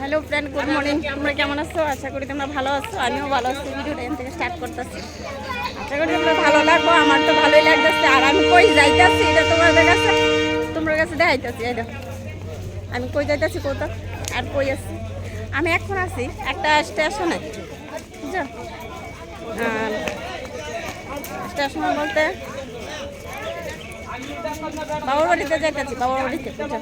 Hello friend good morning তোমরা কেমন আছো? আশা করি তোমরা ভালো আছো। আমিও ভালো আছি। ভিডিওটা এখান থেকে স্টার্ট করতেছি। আশা করি তোমরা ভালো লাগবো। আমার তো ভালোই লাগতেছে। আর আমি কই যাইতেছি? এটা তোমাদের কাছে? তোমার কাছে দেখাইতেছি এটা আমি কই যাইতেছি কোথাও আর কই আছি? আমি এখন আছি একটা স্টেশনে। বুঝছ? স্টেশনে বলতে বাবার বাড়িতে যাইতেছি বাবার বাড়িতে। বুঝছ?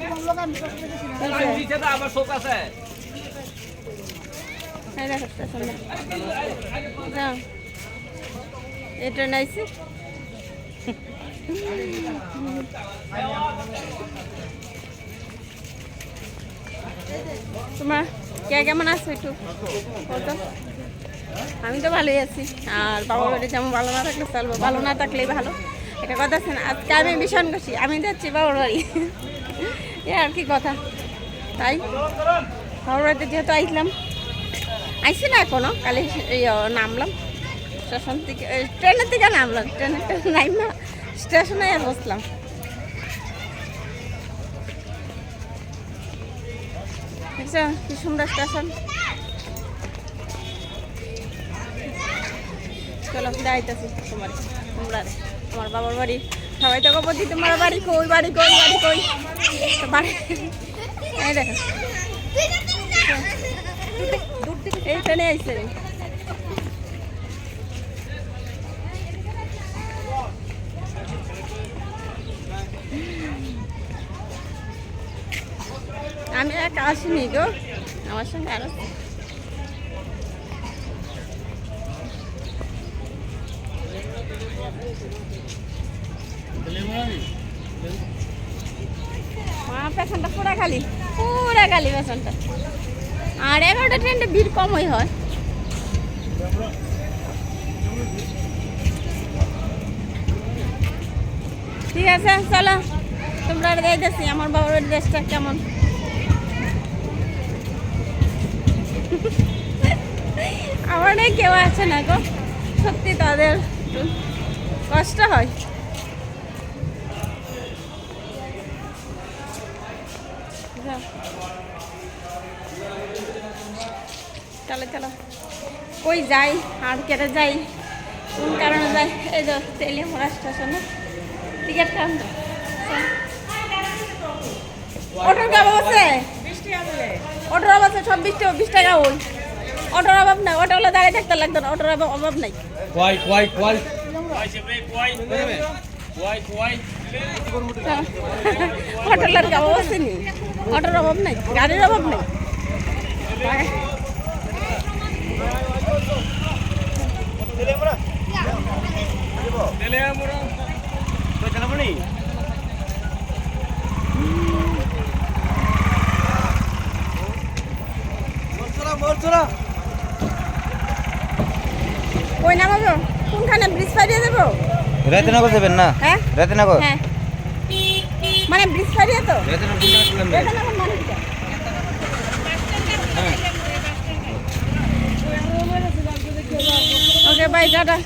এই ট্রেন তোমার কে কেমন আছো একটু বলতো আমি তো ভালোই আছি। আর বাবার বাড়ি যেমন ভালো না থাকলে চলবো, ভালো না থাকলেই ভালো। একটা কথা আছে না, আজকে আমি ভীষণ খুশি। আমি যাচ্ছি বাবার বাড়ি। এ আর কি কথা। তাই? বাবার বাড়িতে যেহেতু আইসলাম আইসি না এখনও? কালি এই, নামলাম। স্টেশন থেকে ট্রেনের থেকে নামলাম। ট্রেনের ট্রেন নাইম না স্টেশনে বসলাম। কি সুন্দর স্টেশন? চলো যাইতেছি তোমার তোমরা তোমার বাবার বাড়ি। সবাই তো বলছি তোমার বাড়ি কই বাড়ি কই বাড়ি কই? বাড়ি দেখো। এই ট্রেনে আইসে আমি এক আসিনি গো, আমার সঙ্গে আরও মা পেছনটা পুরা খালি পুরা খালি পেছনটা। আর এগারোটা ট্রেনটা ভিড় কমই হয়। ঠিক আছে, চলো। তোমরা যাইতেছি, আমার বাবার ড্রেসটা কেমন? আমার কেউ আছে না গো। সত্যি তাদের কষ্ট হয়। যাও। চলো চলো। কই যাই? আর কেটে যাই? কোন কারণে যাই? এই যে তেলিয়ামোড়া স্টেশনে টিকিট কাউন্টার অটোর কাপ আছে? অটোর অভাব আছে সব বিশ টাকা বিশ টাকা ওই। অটোর অভাব নাই অটোগুলো দাঁড়িয়ে থাকতে লাগতো না অটোর অভাব অভাব নাই। কোয়াই কোয়াই কোয়াই অটোলার কাপ আছে নি? অটোর অভাব নাই গাড়ির অভাব নাই। কই নামাবো কোনখানে ব্রিজ পাড়িয়ে দেবো রাতেনগর যাবেন না হ্যাঁ রাতেনগর হ্যাঁ মানে ব্রিজ পাড়িয়ে তো মানে কি? ওকে বাই টাটা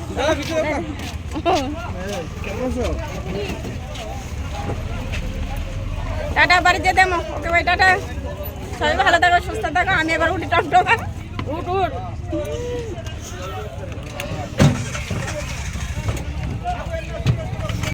টাটা, বাড়ি যেতে ওকে ভাই, টাটা। সবাই ভালো থাকো, সুস্থ থাকো। আমি এবার উঠি টপ।